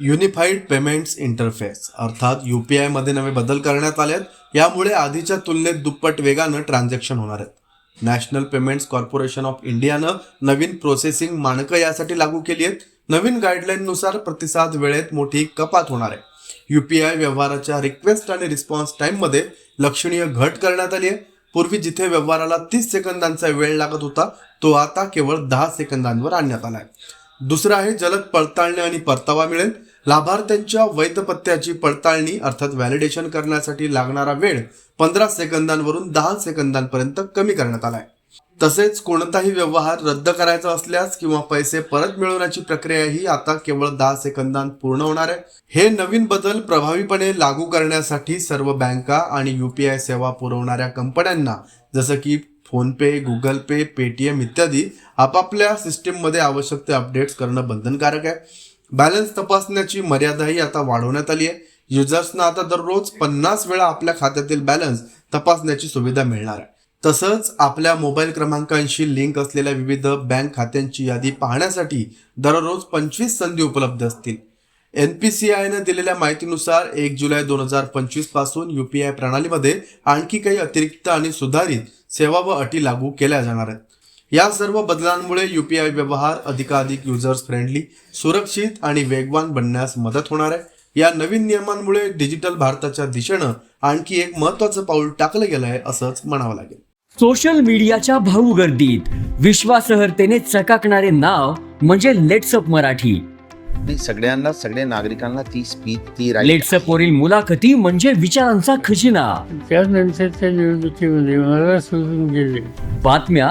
Unified payments interface अर्थात U P आयमध्ये नवे बदल करण्यात आले आहेत यामुळे आधीच्या तुलनेत दुप्पट वेगानं ट्रान्झॅक्शन होणार आहेत. नॅशनल पेमेंट्स कॉर्पोरेशन ऑफ इंडियानं नवीन प्रोसेसिंग मानकं यासाठी लागू केली आहेत. नवीन गाईडलाईननुसार प्रतिसाद वेळेत मोठी कपात होणार आहे. यू पी आय व्यवहाराच्या रिक्वेस्ट आणि रिस्पॉन्स टाईममध्ये लक्षणीय घट करण्यात आली आहे. पूर्वी जिथे व्यवहाराला तीस सेकंदांचा वेळ लागत होता तो आता केवळ दहा सेकंदांवर आणण्यात आला आहे. दुसरं आहे जलद पडताळणी आणि परतावा मिळेल. लाभार्थ्यांच्या वैधपत्त्याची पडताळणी अर्थात व्हॅलिडेशन करण्यासाठी लागणारा वेळ पंधरा सेकंदांवरून दहा सेकंदांपर्यंत कमी करण्यात आला आहे तसेच कोणताही व्यवहार रद्द करायचा असल्यास किंवा पैसे परत मिळवण्याची प्रक्रिया ही आता केवळ दहा सेकंदांत पूर्ण होणार आहे. हे नवीन बदल प्रभावीपणे लागू करण्यासाठी सर्व बँका आणि यूपीआय सेवा पुरवणाऱ्या कंपन्यांना जसं की फोनपे गुगल पे पेटीएम इत्यादी आपापल्या सिस्टीममध्ये आवश्यक ते अपडेट्स करणं बंधनकारक आहे. बॅलन्स तपासण्याची मर्यादाही आता वाढवण्यात आली आहे. युजर्सना आता दररोज पन्नास वेळा आपल्या खात्यातील बॅलन्स तपासण्याची सुविधा मिळणार आहे. तसंच आपल्या मोबाईल क्रमांकांशी लिंक असलेल्या विविध बँक खात्यांची यादी पाहण्यासाठी दररोज पंचवीस संधी उपलब्ध असतील. एन पी सी आयनं दिलेल्या माहितीनुसार एक जुलै दोन हजार पंचवीसपासून यू पी आय प्रणालीमध्ये आणखी काही अतिरिक्त आणि सुधारित सेवा व अटी लागू केल्या जाणार आहेत. या सर्व बदलांमुळे यू पी आय व्यवहार अधिकाधिक युजर्स फ्रेंडली सुरक्षित आणि वेगवान बनण्यास मदत होणार आहे. या नवीन नियमांमुळे डिजिटल भारताच्या दिशेनं आणखी एक महत्वाचं पाऊल टाकलं गेलं आहे असंच म्हणावं लागेल. सोशल मीडियाच्या भाऊ गर्दीत विश्वासहर्तेने चकाकणारे नाव म्हणजे लेट्सअप मराठी. आणि सगळ्यांना सगळ्या नागरिकांना ती स्पीच ती लेट्सअप वरील मुलाखती म्हणजे विचारांचा खजिना. त्यानंतरच्या निवडणुकीमध्ये मला सोडून गेले. बातम्या